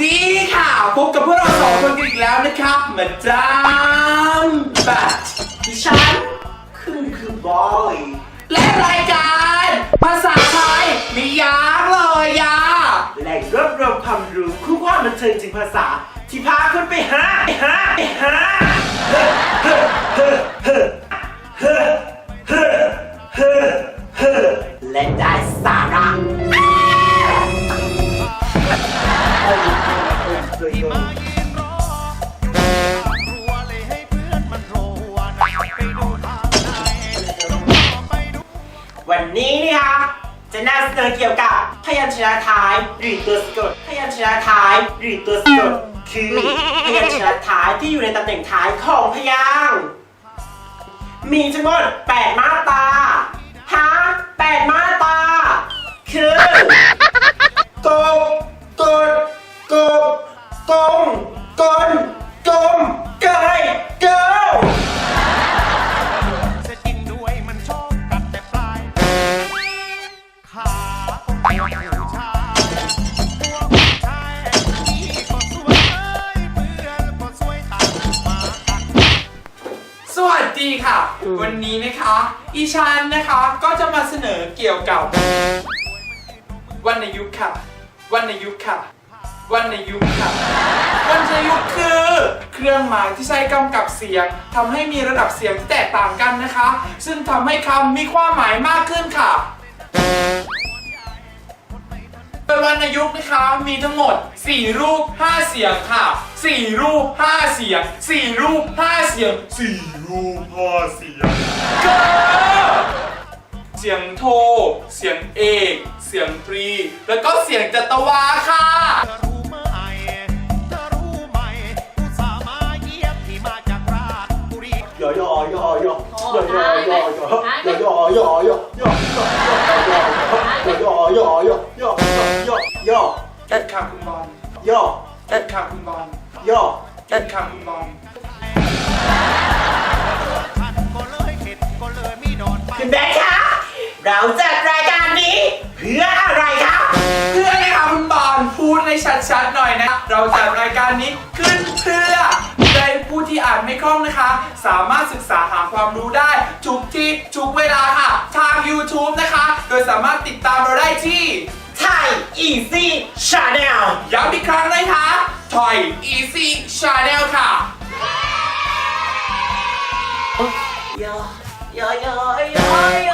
จี้ค่ะ พบกับพวกเราสองคนกันอีกแล้วนะครับมาอนจามบัตดิฉันคือคือบอย และรายการ ภาษาไทยมียากเลยยาและรวบรวมความรู้คู่ความบันเทิงจริงภาษา ที่พาคุณไปหาไปหาไปหาและได้ วันนี้นะคะจะนำเสนอเกี่ยวกับพยัญชนะท้ายหรือตัวสะกด พยัญชนะท้ายหรือตัวสะกด คือพยัญชนะท้ายที่อยู่ในตำแหน่งท้ายของพยางค์มีทั้งหมด8มาตราฮะ8มาตราคือกบกดกบกงกล วัสดีค่ะ วันนี้นะคะ อีชันนะคะก็จะมาเสนอเกี่ยวกับวรรณยุกต์ค่ะวรรณยุกต์ค่ะวรรณยุกต์ค่ะวรรณยุกต์คือ เครื่องหมายที่ใช้กำกับเสียงทำให้มีระดับเสียงที่แตกต่างกันนะคะ ซึ่งทำให้คำมีความหมายมากขึ้นค่ะ โดยวรรณยุกต์นะคะ มีทั้งหมด 4 รูป 5 เสียงค่ะ 4 รูป 5 เสียง 4 รูป 5 เสียง 4 รูป 5 เสียงก็เสียงโท เสียงเอก เสียงตรี แล้วก็เสียงจัตวาค่ะเธอรู้ไหมเธอรู้ไหมอุตส่าห์มาเยี่ยมที่มาจากราชบุรีย่อย่อย่อย่อย่อย่อย่อย่อย่อย่อย่อย่อย่อย่อย่อย่อย่อย่อย่อ ย่อย่เอ็ดค่ะคุณบอลย่อเอ็ดค่ะคุณบอลย่อเอ็ดค่ะคุณบอลท่านก็เลยเข็ดก็เลยมีดอนไปคุณแบงค์คะเราจัดรายการนี้เพื่ออะไรคะเพื่ออะไรคะคุณบอลพูดให้ชัดๆหน่อยนะ เราจัดรายการนี้ขึ้นเพื่อให้ผู้ที่อ่านไม่คล่องนะคะ สามารถศึกษาหาความรู้ได้ทุกที่ทุกเวลาค่ะ ทาง YouTube นะคะ โดยสามารถติดตามเราได้ที่ไ Easy Chanel ย้ำอีกครั้งเลยค่ะทอย Easy Chanel ค่ะยยอยอยอย